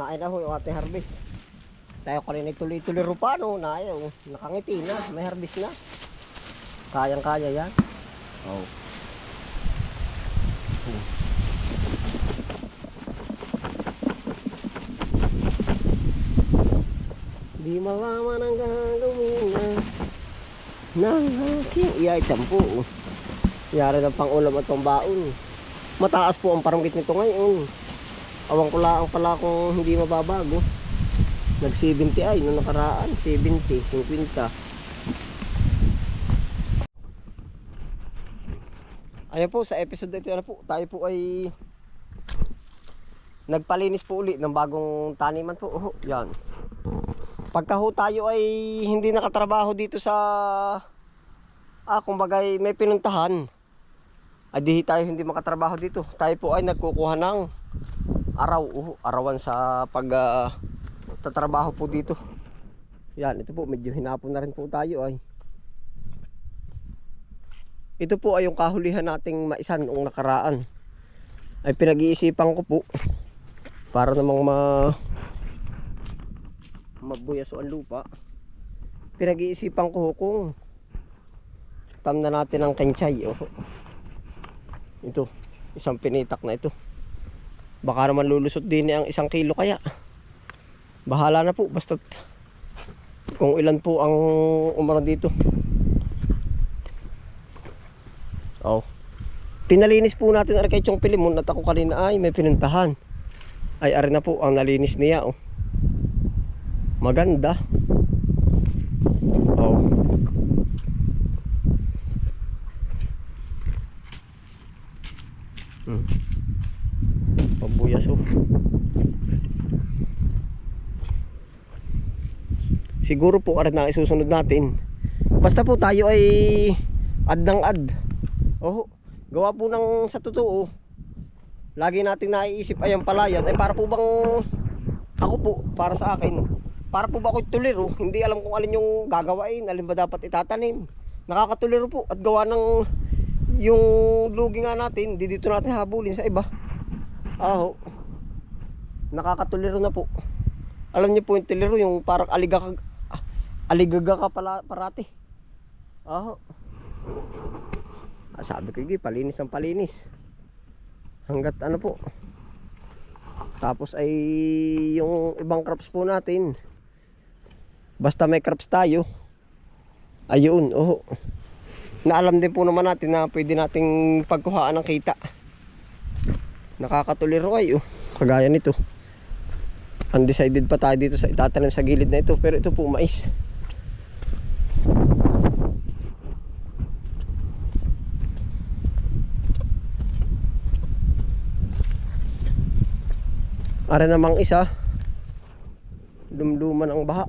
Naay na ho yung ating harvest. Tayo kanina tuloy-tuloy rupa no, na ayaw. Nakangiti na, may harvest na. Kayang-kaya yan. Oh. Hmm. Di malaman ang gagawin na ng aking iyay tampo. Yari ng pangulam at pambaon. Mataas po ang paranggit nito ngayon. Awang ko lang pala kung hindi mababago. Nag 70 ay nung nakaraan, 70, 50. Ayan po sa episode ito na po, tayo po ay nagpalinis po uli ng bagong taniman po. Oh, yan. Pagka ho tayo ay hindi nakatrabaho dito sa ah, kumbaga ay may pinuntahan. Ay di tayo hindi makatrabaho dito. Tayo po ay nagkukuha ng araw, uh, arawan sa pag tatrabaho po dito. Yan, ito po medyo hinapon na rin po tayo ay. Ito po ay yung kahulihan nating maisan noong nakaraan. Ay pinag-iisipan ko po para namang ma mabuyaso ang lupa. Pinag-iisipan ko kung tam na natin ang kenchay. Oh. Ito, isang pinitak na ito. Baka naman lulusot din ang isang kilo kaya. Bahala na po, basta kung ilan po ang umara dito. Oh. Pinalinis po natin ang kay Chong Pilimon at ako kanina ay may pinuntahan. Ay ari na po ang nalinis niya oh. Maganda. Oh. Hmm. Pabuyas oh. Siguro po arat na isusunod natin. Basta po tayo ay ad ng ad. Oh, gawa po ng sa totoo. Lagi nating naiisip ay ang palayan ay para po bang ako po para sa akin. Para po ba ako tuliro? Hindi alam kung alin yung gagawain, alin ba dapat itatanim. Nakakatuliro po at gawa ng yung lugi nga natin, di dito natin habulin sa iba. Aho. Nakakatuliro na po. Alam niyo po yung tuliro, yung parang aliga ka, ah, aligaga ka pala, parati. Aho. Ah, sabi ko, "Igi, palinis ng palinis. Hanggat ano po. Tapos ay yung ibang crops po natin. Basta may crops tayo. Ayun, oh. Naalam din po naman natin na pwede nating pagkuhaan ng kita. Nakakatuliro ay oh. Kagaya nito. Undecided pa tayo dito sa itatanim sa gilid na ito. Pero ito po mais. Ara namang isa. Lumluman ang baha.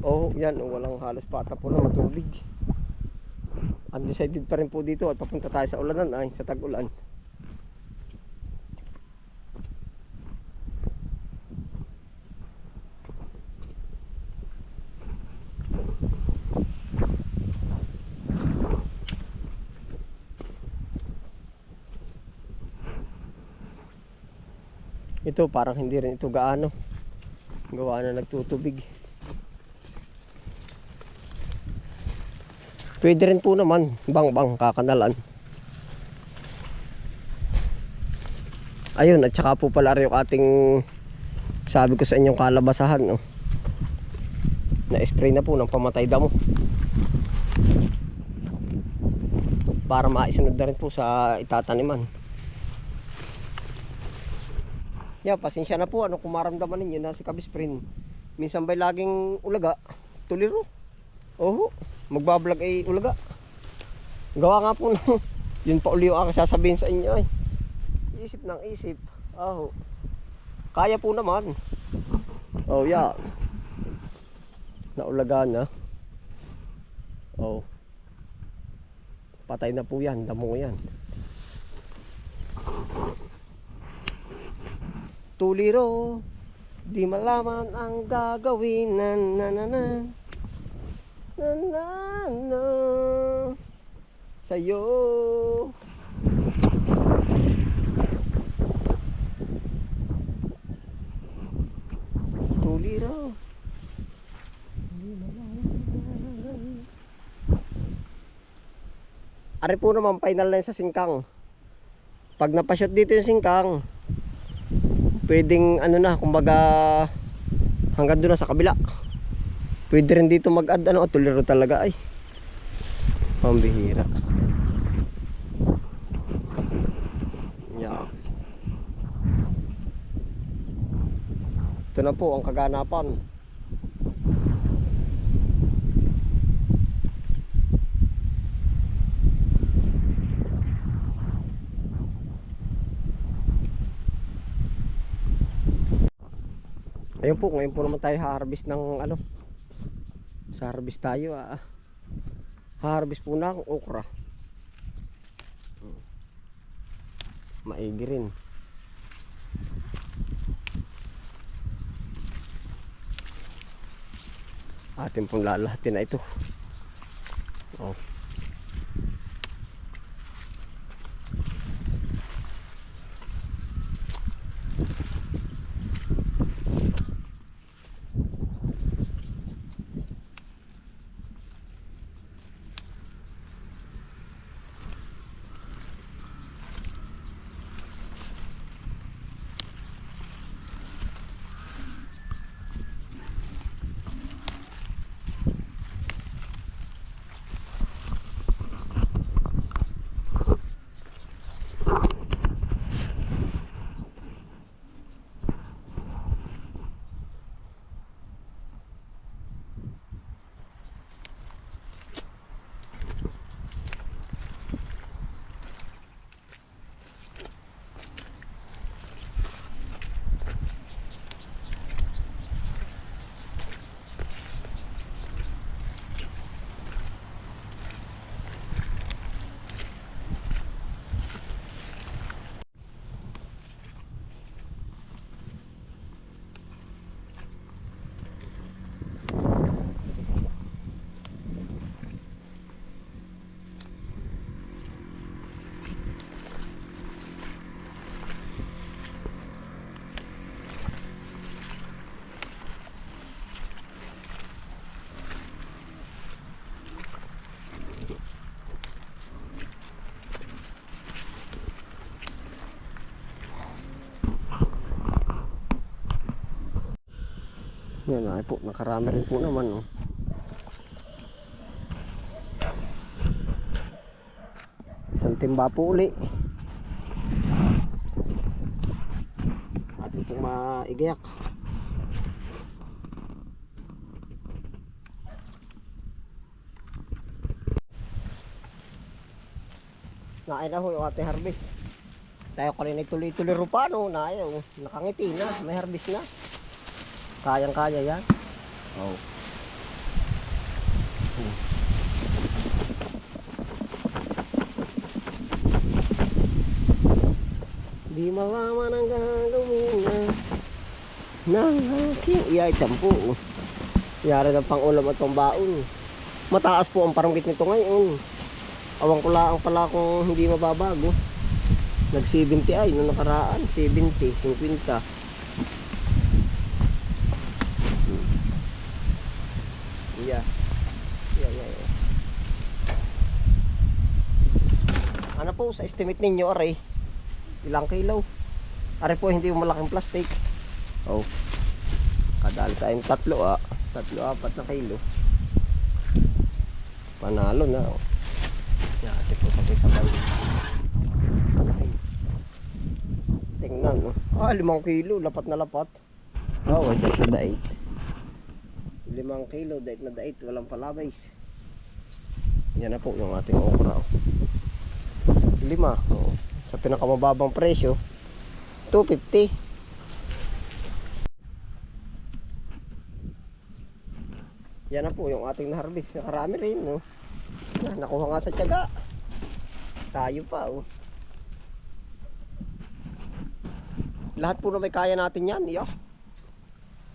Oh, yan. Oh, walang halos pata po na matubig. Undecided pa rin po dito at papunta tayo sa ulanan ay sa tag-ulan. Ito parang hindi rin ito gaano. Gawa na nagtutubig. Pwede rin po naman, bang-bang kakanalan. Ayun, at saka po pala rin yung ating sabi ko sa inyong kalabasahan, no. Na-spray na po ng pamatay damo. Para maisunod na rin po sa itataniman. Yeah, pasensya na po ano kung maramdaman ninyo na si Kabisprin. Minsan ba'y laging ulaga, tuliro. Oho, magbablog ay ulaga. Gawa nga po ng yun pa uli aking sasabihin sa inyo ay. Isip ng isip. Oho. Kaya po naman. Oh, yeah. Naulaga na. Oh. Patay na po yan, damo yan. Tuliro, di malaman ang gagawin na na na na na na na sa'yo. Tuliro. Ari po naman final na sa singkang. Pag napashoot dito yung singkang, pwedeng ano na, kumbaga hanggang doon sa kabila. Pwede rin dito mag-add ano, tuliro talaga ay. Pambihira. Yeah. Ito na po ang kaganapan. Ayun po, ngayon po naman tayo harvest ng ano. Sa harvest tayo ah. Harvest po ang okra. Hmm. Maigi rin. Atin pong lalahatin na ito. Oh. Yan ay po, nakarami rin po naman oh. Isang timba po uli. At itong maigayak. Naay na ho yung ating harvest. Tayo ko rin tuloy-tuloy rupa no, na ayaw. Nakangiti na, may harvest na. Kayang kaya yan. Oh. Hmm. Di malaman ang gagawin na ng aking iyay tampo. Yari ng pangulam at pambaon. Mataas po ang paranggit nito ngayon. Awang ko lang pala kung hindi mababago. Nag 70 ay nung nakaraan, 70, 50. Yeah. Yeah, yeah, yeah. Ano po sa estimate ninyo, aray? Ilang kilo? Aray po, hindi yung malaking plastic. Oh. Kadali tayong tatlo, ah. Tatlo, apat na kilo. Panalo na, oh. Yeah, ate po, pakita ba? Tingnan, oh. Ah, limang kilo. Lapat na lapat. Oh, wait, na dait. Limang kilo, dait na dait. Walang palabays. Yan na po yung ating okra. oh. Lima. Oh. Sa pinakamababang presyo, 250. Yan na po yung ating na-harvest. Nakarami rin, no? Na, nakuha nga sa tiyaga. Tayo pa, oh. Lahat po na may kaya natin yan, yeah.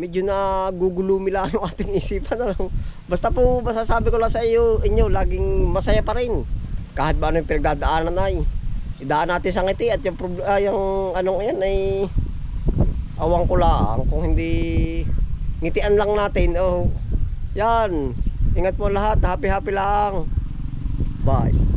Medyo na gugulumi lang yung ating isipan. Ano? Basta po, masasabi ko lang sa iyo, inyo, laging masaya pa rin. Kahit ba ano yung pinagdadaanan ay. Idaan natin sa ngiti at yung, ah, yung anong yan ay awang ko lang. Kung hindi ngitian lang natin, oh, yan. Ingat po lahat. Happy happy lang. Bye.